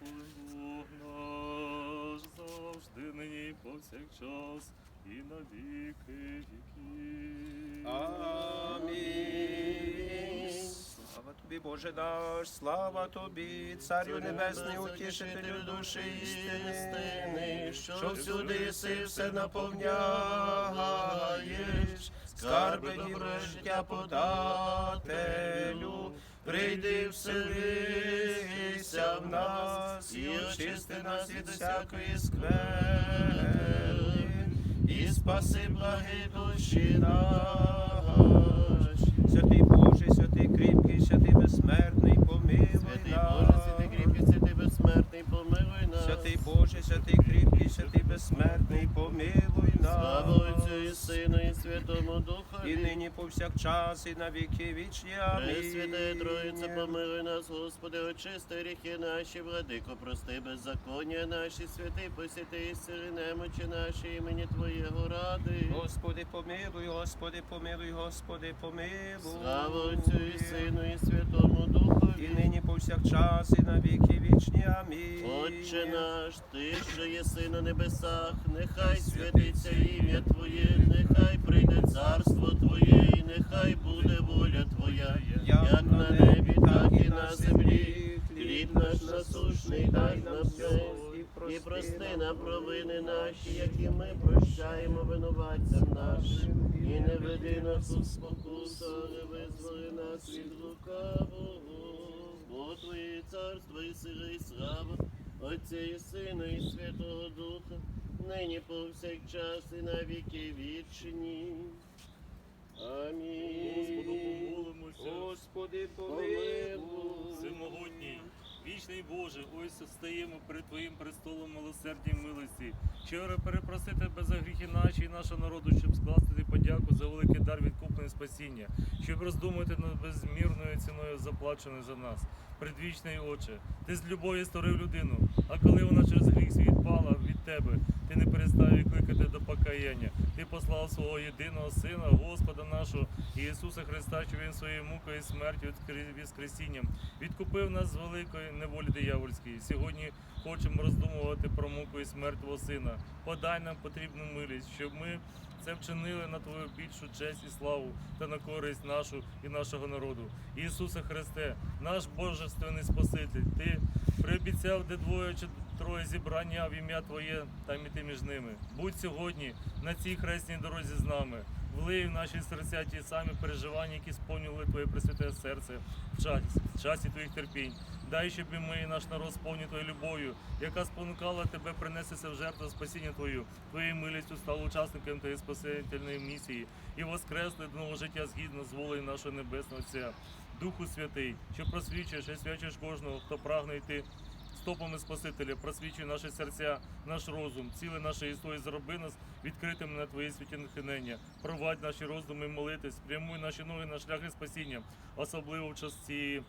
благослови Бог наш завжди, нині повсякчас, і на віки віків. Амінь. Слава тобі, Боже наш, слава тобі, Царю Небесний, утішителю душі істини, що всюди єси все наповняєш, скарби добре життя подателю. Прийди, вселися в нас і очисти нас від всякої скверни, і спаси благи душі наші. Святий Боже, святий кріпкий, святий безсмертний, помилуй Святий нас. Боже, святий кріпкий, святий безсмертний, помилуй нас. Святий Боже, святий кріпкий, святий безсмертний, помилуй нас. Слава Отцю і Сину і Святому Духу. І нині повсякчас, і на віки вічні. Амінь. Пресвятая Троїця, помилуй нас, Господи, очисти гріхи наші, владико, прости беззаконня наші, святий, посіти і сили немочі наші, імені Твоєго ради. Господи, помилуй, Господи, помилуй, Господи, помилуй. Слава Отцю і Сину і Святому Духу. І нині повсякчас, і на віки вічні. Амінь. Отче наш, Ти, що єси на небесах, нехай святиться ім'я Твоє, нехай прийде царство Твоє, і нехай буде воля Твоя, як на небі, так і на землі. Хліб наш насушний дай нам день, і прости нам провини наші, які ми прощаємо винуватцям нашим, і не веди нас у спокусу, але визволи нас від лукавого. Бо Твоє царство і сила і слава, Отця і Сина і Святого Духа, нині повсякчас і на віки вічні. Господу помолимося. Господи, помилуй. Всемогутній, вічний Боже, ось стаємо перед Твоїм престолом милосердя і милості. Щиро перепросити тебе за гріхи наші і нашого народу, щоб скласти ти подяку за великий дар відкупного спасіння, щоб роздумати над безмірною ціною заплаченою за нас. Предвічний Отче, ти з любові створив людину, а коли вона через гріх свій відпала від тебе, ти не перестав кликати до покаяння. Ти послав свого єдиного Сина, Господа нашого Ісуса Христа, що Він своєю мукою і смертю воскресінням відкупив нас з великої неволі диявольської. Сьогодні хочемо роздумувати про муку і смерть Твого Сина. Подай нам потрібну милість, щоб ми це вчинили на Твою більшу честь і славу та на користь нашу і нашого народу. Ісусе Христе, наш Божественний Спаситель, Ти приобіцяв, де двоє чи троє зібрання в ім'я Твоє та іти між ними. Будь сьогодні на цій хресній дорозі з нами. Влий в наші серця ті самі переживання, які сповнювали Твоє пресвяте серце в часі, в часі Твоїх терпінь. Дай, щоб і ми, і наш народ сповні Твоєю любов'ю, яка спонукала Тебе принестися в жертву спасіння Твою, Твоєю милістю стали учасниками Твоєї спасительної місії і воскресли до нового життя згідно з волею нашого Небесного Отця. Духу Святий, що просвічуєш і свячиш кожного, хто прагне йти стопами Спасителя, просвічуй наші серця, наш розум, ціле наше історії, зроби нас відкритими на Твої святі натхнення. Провадь наші роздуми і молити, спрямуй наші ноги на шляхи спасіння, особливо в час цієї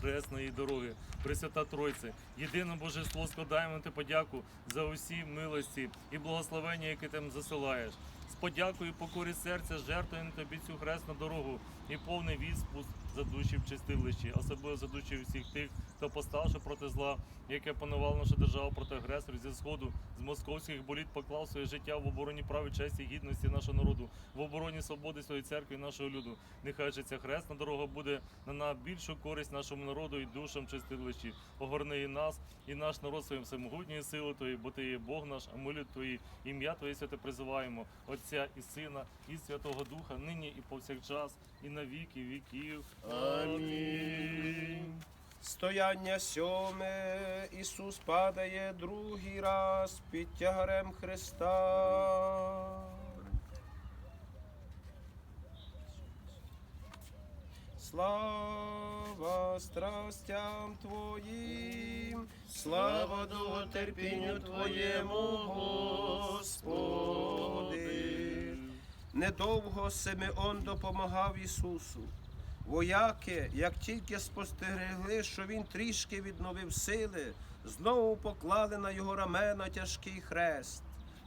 хресної дороги. Пресвята Тройце, єдине божество, складаємо ти подяку за усі милості і благословення, які ти засилаєш. З подякою, покорі серця, жертвуємо тобі цю хресну дорогу і повний відспуск за душі в чистилищі, особливо за душі всіх тих, хто поставши проти зла, яке панувала наша держава проти агресорів зі сходу, з московських боліт поклав своє життя в обороні прав і честі гідності нашого народу, в обороні свободи своєї церкви і нашого люду. Нехай же ця хресна дорога буде на найбільшу користь нашому народу і душам чистилищі. Огорни і нас, і наш народ своїм всемогутньою силою Твої, бо Ти є Бог наш, а ми люд Твої, ім'я Твоє святе призиваємо, Отця і Сина, і Святого Духа, нині і повсякчас, і на віки віків. Амінь. Стояння сьоме, Ісус падає другий раз під тягарем Христа. Слава страстям Твоїм, слава довготерпінню Твоєму, Господи. Недовго Симеон допомагав Ісусу. Вояки, як тільки спостерегли, що він трішки відновив сили, знову поклали на його рамена тяжкий хрест.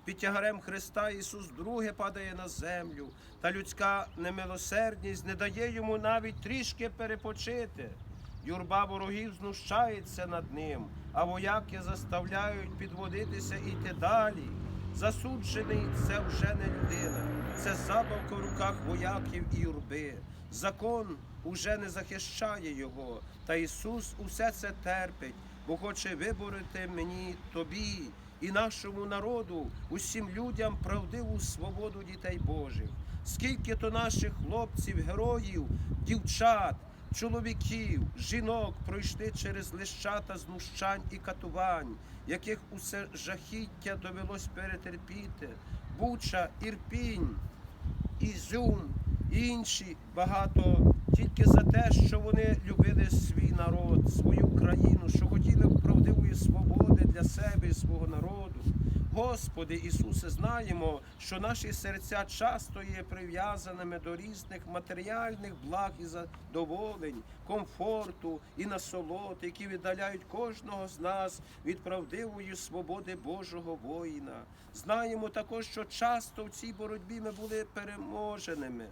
Під тягарем Христа Ісус друге падає на землю, та людська немилосердність не дає йому навіть трішки перепочити. Юрба ворогів знущається над ним, а вояки заставляють підводитися і йти далі. Засуджений це вже не людина, це забавка в руках вояків і юрби. Закон уже не захищає його, та Ісус усе це терпить, бо хоче виборити мені, тобі і нашому народу, усім людям правдиву свободу дітей Божих. Скільки то наших хлопців, героїв, дівчат, чоловіків, жінок пройшли через лищата знущань і катувань, яких усе жахіття довелось перетерпіти. Буча, Ірпінь, Ізюм, інші багато тільки за те, що вони любили свій народ, свою країну, що хотіли правдивої свободи для себе і свого народу. Господи Ісусе, знаємо, що наші серця часто є прив'язаними до різних матеріальних благ і задоволень, комфорту і насолод, які віддаляють кожного з нас від правдивої свободи Божого воїна. Знаємо також, що часто в цій боротьбі ми були переможеними.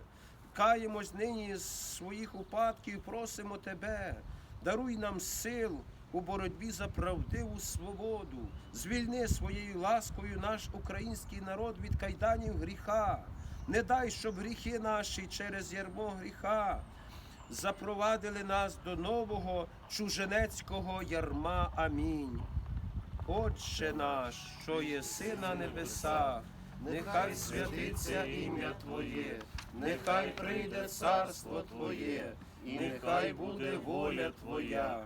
Каємось нині з своїх упадків, просимо Тебе, даруй нам сил у боротьбі за правдиву свободу, звільни своєю ласкою наш український народ від кайданів гріха. Не дай, щоб гріхи наші через ярмо гріха запровадили нас до нового чуженецького ярма. Амінь. Отче наш, що єси на небесах, нехай святиться ім'я Твоє, нехай прийде царство Твоє, і нехай буде воля Твоя,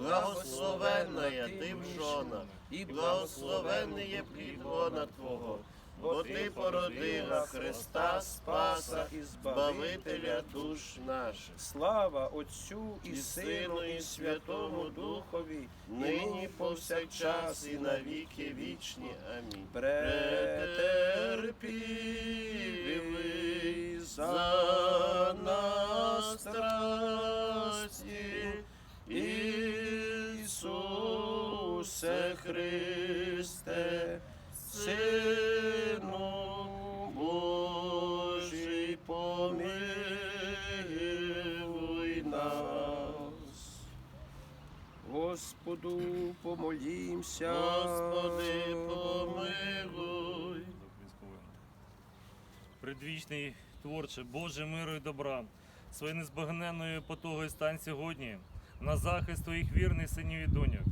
благословенна ти в жонах, і благословенний є плід Твого, бо ти породила Христа Спаса і Збавителя душ наших. Слава Отцю і Сину, і Святому Духові, нині повсякчас і на віки вічні. Амінь. Претерпівий за нас страсті, Ісусе Христе, Сину Божий, помилуй нас. Господу помолімся. Господи, помилуй. Предвічний творче, Боже миру і добра, своєю незбагненною потугою стань сьогодні на захист твоїх вірних синів і доньок,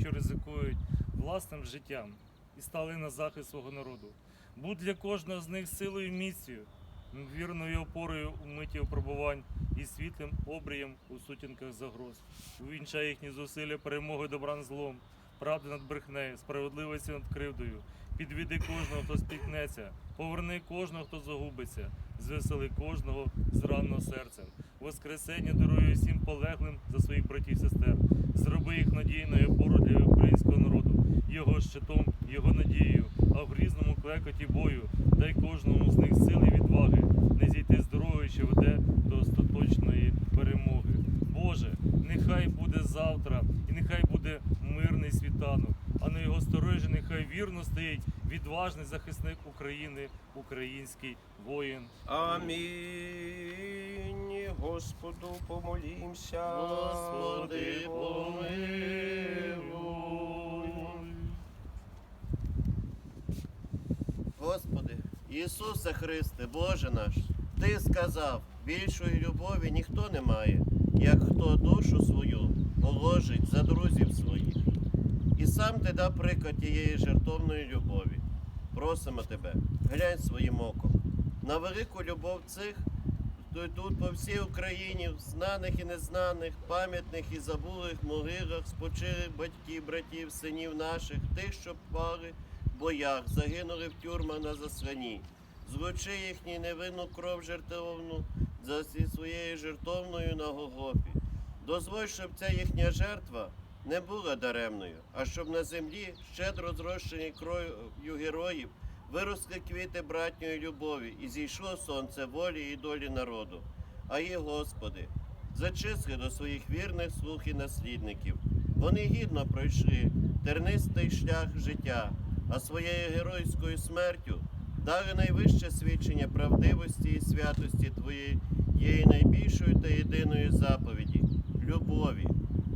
що ризикують власним життям і стали на захист свого народу. Будь для кожного з них силою і міцю, вірною опорою у миті випробувань і світлим обрієм у сутінках загроз. Увінчай їхні зусилля перемоги добра над злом, правди над брехнею, справедливості над кривдою. Підведи кожного, хто спіткнеться, поверни кожного, хто загубиться, звесели кожного з ранного серцем. Воскресення дарує всім полеглим за своїх братів і сестер. Зроби їх надійною опорою для українського народу, його щитом, його надією, а в грізному клекоті бою дай кожному з них сили відваги, не зійти з дороги, що веде до остаточної перемоги. Боже, нехай буде завтра, і нехай буде мирний світанок, а на його сторожі нехай вірно стоїть відважний захисник України, український воїн. Амінь. Господу помолімся. Господи, помилуй. Господи, Ісусе Христе, Боже наш, Ти сказав, більшої любові ніхто не має, як хто душу свою положить за друзів сам ти дав приклад тієї жертовної любові. Просимо тебе, глянь своїм оком на велику любов цих, хто тут по всій Україні, знаних і незнаних, пам'ятних і забулих могилах, спочилих батьків, братів, синів наших, тих, що впали в боях, загинули в тюрмах на заслані. Злучи їхню невинну кров жертовну за своєю жертовною на Голгофі. Дозволь, щоб ця їхня жертва не була даремною, а щоб на землі, щедро зрощені кров'ю героїв, виросли квіти братньої любові, і зійшло сонце волі і долі народу. А є, Господи, зачисли до своїх вірних слуг і наслідників. Вони гідно пройшли тернистий шлях життя, а своєю геройською смертю дали найвище свідчення правдивості і святості Твоєї є найбільшою та єдиною заповіді любові.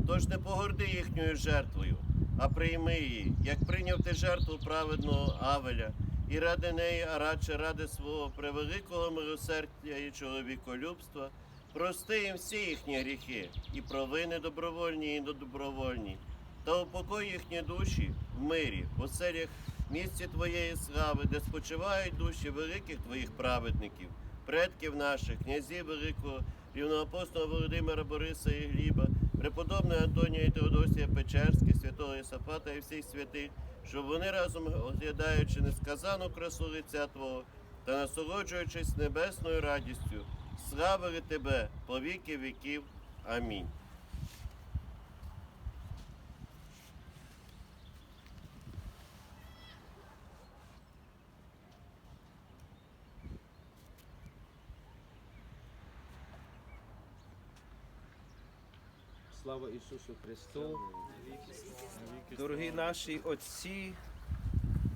Тож не погорди їхньою жертвою, а прийми її, як прийняв ти жертву праведного Авеля, і ради неї, а радше ради свого превеликого милосердя і чоловіколюбства, прости їм всі їхні гріхи, і провини добровольні і недобровольні, та упокой їхні душі в мирі, в оселях місці Твоєї слави, де спочивають душі великих Твоїх праведників, предків наших, князів великого рівноапостолу Володимира Бориса і Гліба, преподобного Антонія і Теодосія Печерських, святого Ісапата і всіх святих, щоб вони разом оглядаючи несказану красу лиця Твого та насолоджуючись небесною радістю, славили Тебе по віки віків. Амінь. Слава Ісусу Христу! Дорогі наші отці,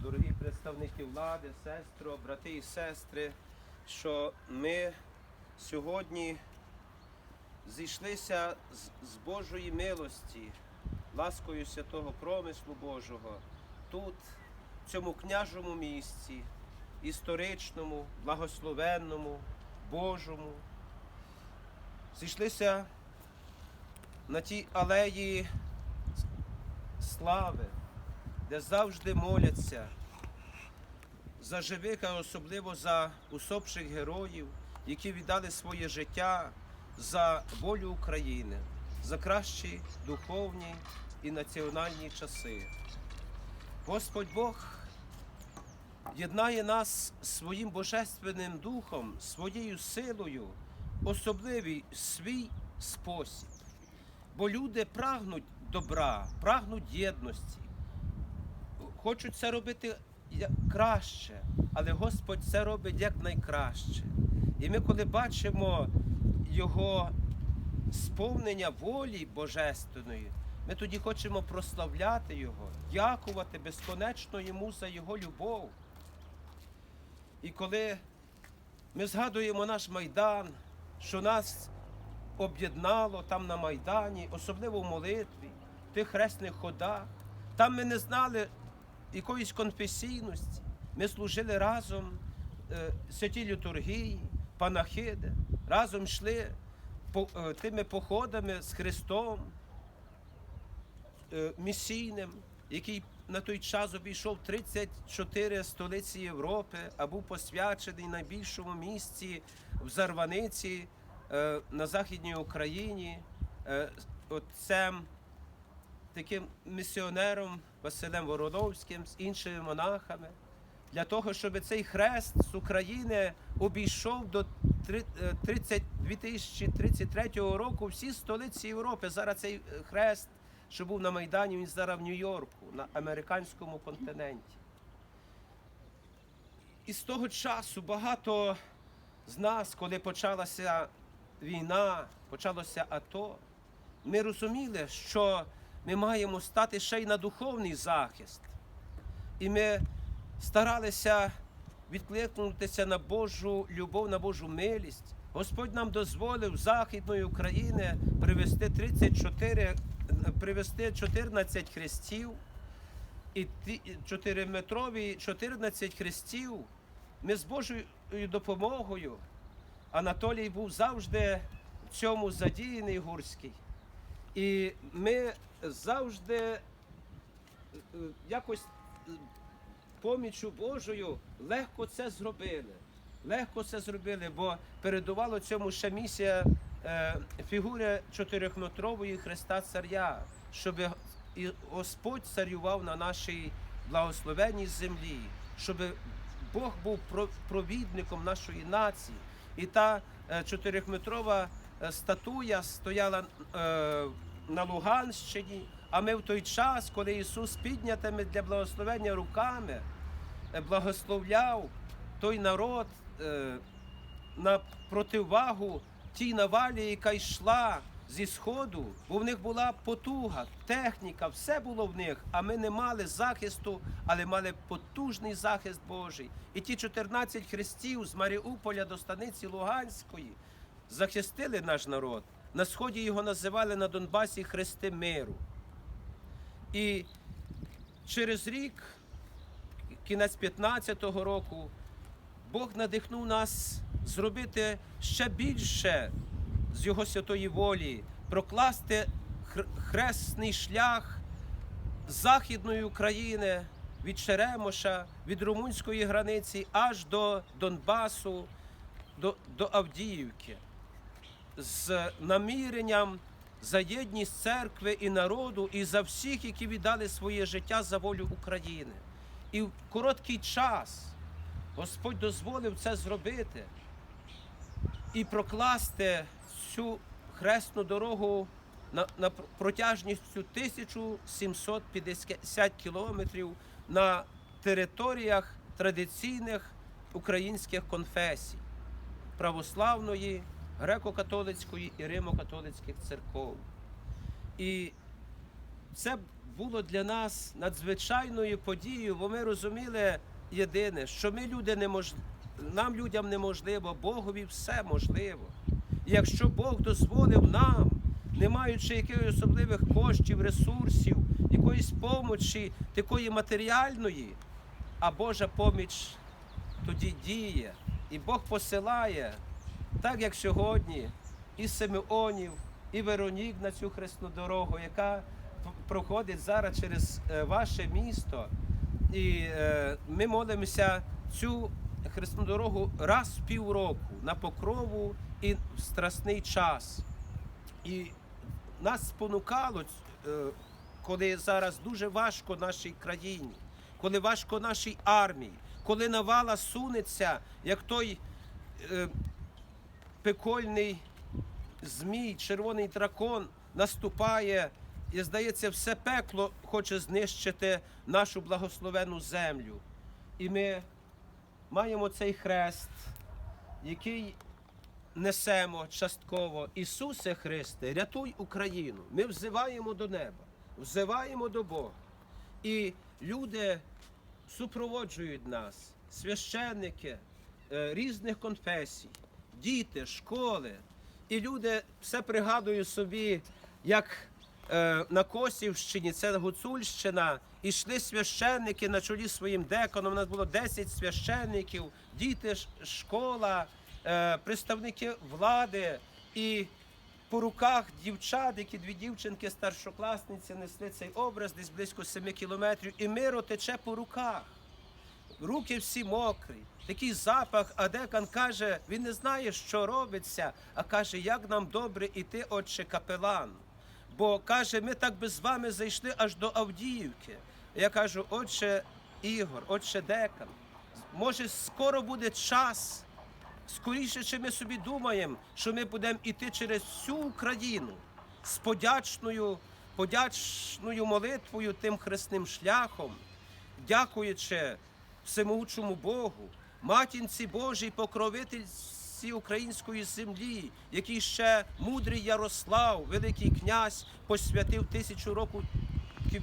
дорогі представники влади, сестро, брати і сестри, що ми сьогодні зійшлися з, Божої милості, ласкою святого промислу Божого, тут, в цьому княжому місці, історичному, благословенному, Божому. Зійшлися на тій алеї слави, де завжди моляться за живих, а особливо за усопших героїв, які віддали своє життя за волю України, за кращі духовні і національні часи. Господь Бог єднає нас своїм божественним духом, своєю силою, особливий свій спосіб. Бо люди прагнуть добра, прагнуть єдності, хочуть це робити краще, але Господь це робить як найкраще. І ми, коли бачимо Його сповнення волі Божественної, ми тоді хочемо прославляти Його, дякувати безконечно Йому за Його любов. І коли ми згадуємо наш Майдан, що нас об'єднало там на Майдані, особливо в молитві, в тих хресних ходах. Там ми не знали якоїсь конфесійності. Ми служили разом е, святій літургії, панахиди, разом йшли е, тими походами з Христом е, місійним, який на той час обійшов 34 столиці Європи, а був посвячений найбільшому місці в Зарваниці на Західній Україні е, отцем, таким місіонером Василем Вороновським з іншими монахами, для того, щоб цей хрест з України обійшов до е, 30 2033 року всі столиці Європи. Зараз цей е, хрест, що був на Майдані, він зараз в Нью-Йорку, на американському континенті. І з того часу багато з нас, коли почалася війна, почалося АТО, ми розуміли, що ми маємо стати ще й на духовний захист. І ми старалися відкликнутися на Божу любов, на Божу милість. Господь нам дозволив Західної України привезти 34, привезти 14 хрестів і 4-метрові 14 хрестів. Ми з Божою допомогою Анатолій був завжди в цьому задіяний гурський. І ми завжди е, якось е, Божою легко це зробили. Легко це зробили, бо передувало цьому ще місія е, фігури чотирьохметрової Христа Царя, щоб Господь царював на нашій благословенній землі, щоб Бог був провідником нашої нації. І та е, чотирьохметрова е, статуя стояла е, на Луганщині, А ми в той час, коли Ісус піднятими для благословення руками благословляв той народ на противагу тій навалі, яка йшла зі сходу, бо в них була потуга, техніка, все було в них, а ми не мали захисту, але мали потужний захист Божий. І ті 14 хрестів з Маріуполя до станиці Луганської захистили наш народ. На сході його називали на Донбасі хрести миру. І через рік, кінець 15-го року, Бог надихнув нас зробити ще більше з Його святої волі, прокласти хресний шлях Західної України від Черемоша, від румунської границі аж до Донбасу, до, до Авдіївки з наміренням за єдність церкви і народу, і за всіх, які віддали своє життя за волю України. І в короткий час Господь дозволив це зробити і прокласти цю хресну дорогу на, на протяжністю 1750 кілометрів на територіях традиційних українських конфесій православної, греко-католицької і римо-католицьких церков. І це було для нас надзвичайною подією, бо ми розуміли єдине, що ми люди не мож... нам людям неможливо, Богові все можливо. Якщо Бог дозволив нам, не маючи якихось особливих коштів, ресурсів, якоїсь помочі, такої матеріальної, а Божа поміч тоді діє. І Бог посилає, так як сьогодні, і Симеонів, і Веронік на цю хресну дорогу, яка проходить зараз через е, ваше місто. І е, ми молимося цю хресну дорогу раз в півроку на покрову і в страсний час. І нас спонукало, е, коли зараз дуже важко нашій країні, коли важко нашій армії, коли навала сунеться, як той е, пекольний змій, червоний дракон наступає, і здається, все пекло хоче знищити нашу благословену землю. І ми маємо цей хрест, який несемо частково. Ісусе Христе, рятуй Україну. Ми взиваємо до неба, взиваємо до Бога. І люди супроводжують нас, священники е, різних конфесій, діти, школи. І люди все пригадують собі, як е, на Косівщині, це Гуцульщина, ішли священники на чолі своїм деканом. У нас було 10 священників, діти, школа, представники влади. І по руках дівчат, які дві дівчинки, старшокласниці, несли цей образ десь близько 7 кілометрів, і миро тече по руках. Руки всі мокрі, такий запах, а декан каже, він не знає, що робиться, а каже, як нам добре іти, отче капелан. Бо каже, ми так би з вами зайшли аж до Авдіївки. Я кажу, отче Ігор, отче декан, може, скоро буде час, скоріше, чи ми собі думаємо, що ми будемо іти через всю Україну з подячною, подячною молитвою тим хресним шляхом, дякуючи всемогучому Богу, матінці Божій, покровительці української землі, який ще мудрий Ярослав, великий князь, посвятив тисячу років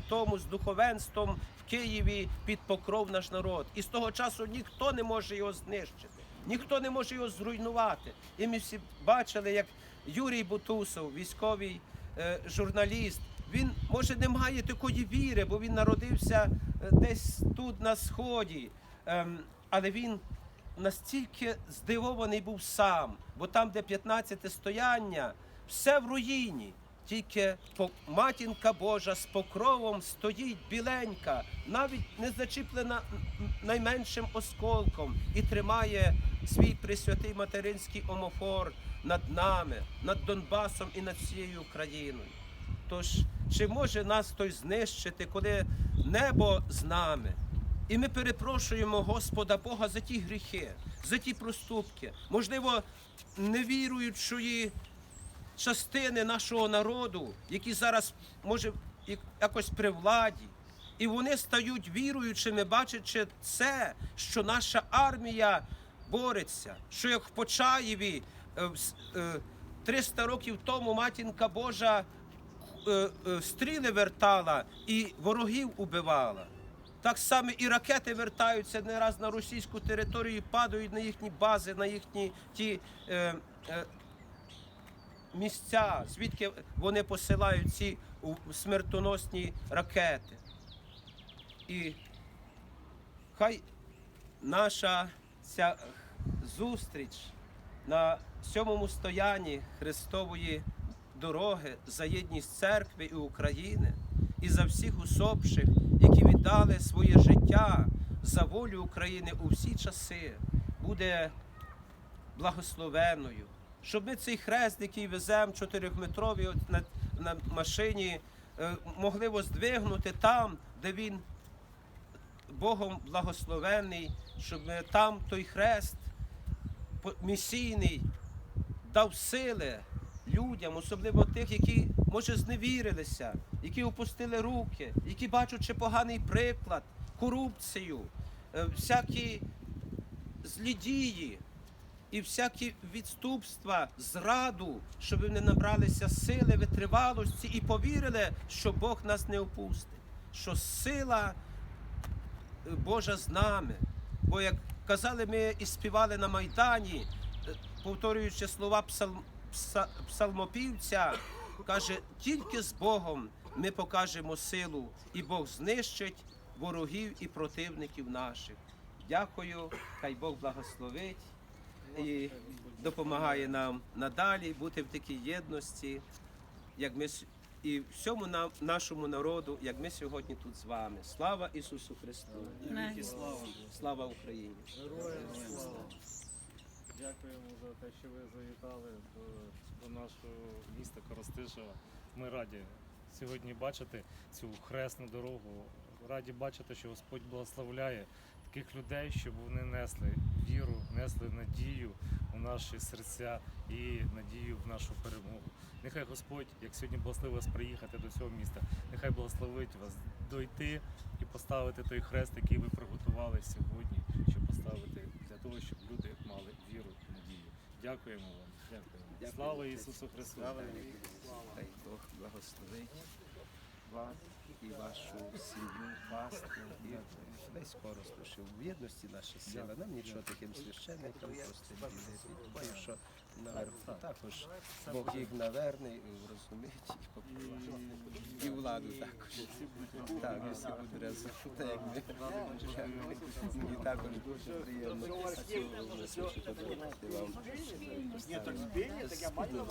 тому з духовенством в Києві під покров наш народ. І з того часу ніхто не може його знищити, ніхто не може його зруйнувати. І ми всі бачили, як Юрій Бутусов, військовий е, журналіст, він може не має такої віри, бо він народився е, десь тут на сході. Ем, але він настільки здивований був сам, бо там, де 15 стояння, все в руїні. Тільки матінка Божа з покровом стоїть біленька, навіть не зачіплена найменшим осколком, і тримає свій присвятий материнський омофор над нами, над Донбасом і над всією Україною. Тож, чи може нас той знищити, коли небо з нами? І ми перепрошуємо Господа Бога за ті гріхи, за ті проступки, можливо, невіруючої частини нашого народу, які зараз може якось при владі. І вони стають віруючими, бачачи це, що наша армія бореться, що як в Почаєві е, в с- е, 300 років тому матінка Божа е, е, стріли вертала і ворогів убивала. Так само і ракети вертаються не раз на російську територію, падають на їхні бази, на їхні ті е, е, місця, звідки вони посилають ці смертоносні ракети. І хай наша ця зустріч на сьомому стоянні Христової дороги за єдність церкви і України і за всіх усопших, які віддали своє життя за волю України у всі часи, буде благословенною. Щоб ми цей хрест, який веземо чотирьохметровий от на, на машині, е, могли воздвигнути там, де він Богом благословений, щоб ми там той хрест місійний дав сили людям, особливо тих, які, може, зневірилися, які опустили руки, які бачачи поганий приклад, корупцію, е, всякі злі дії і всякі відступства, зраду, щоб вони набралися сили, витривалості і повірили, що Бог нас не опустить, що сила е, Божа з нами. Бо як казали, ми і співали на Майдані, е, повторюючи слова псалм, пса- псалмопівця, каже, тільки з Богом ми покажемо силу, і Бог знищить ворогів і противників наших. Дякую, хай Бог благословить і допомагає нам надалі бути в такій єдності, як ми і всьому нам, нашому народу, як ми сьогодні тут з вами. Слава Ісусу Христу! Слава Слава Україні! Дякуємо за те, що ви завітали до, до нашого міста Коростишева. Ми раді сьогодні бачити цю хресну дорогу. Раді бачити, що Господь благословляє таких людей, щоб вони несли віру, несли надію у наші серця і надію в нашу перемогу. Нехай Господь, як сьогодні благословив вас приїхати до цього міста, нехай благословить вас дойти і поставити той хрест, який ви приготували сьогодні, щоб поставити для того, щоб люди мали віру і надію. Дякуємо вам. Дякуємо. Слава Ісусу Христу! Хай Бог благословить вас і вашу сім'ю. І дай скоро слушай, в єдності наша сила. Нам нічого таким священникам просто ділити. Що наверху також Бог їх наверне, розуміють і. І владу також. Так, і всі разом. Так. Мені також дуже приємно. Ні, так збій, так я маю.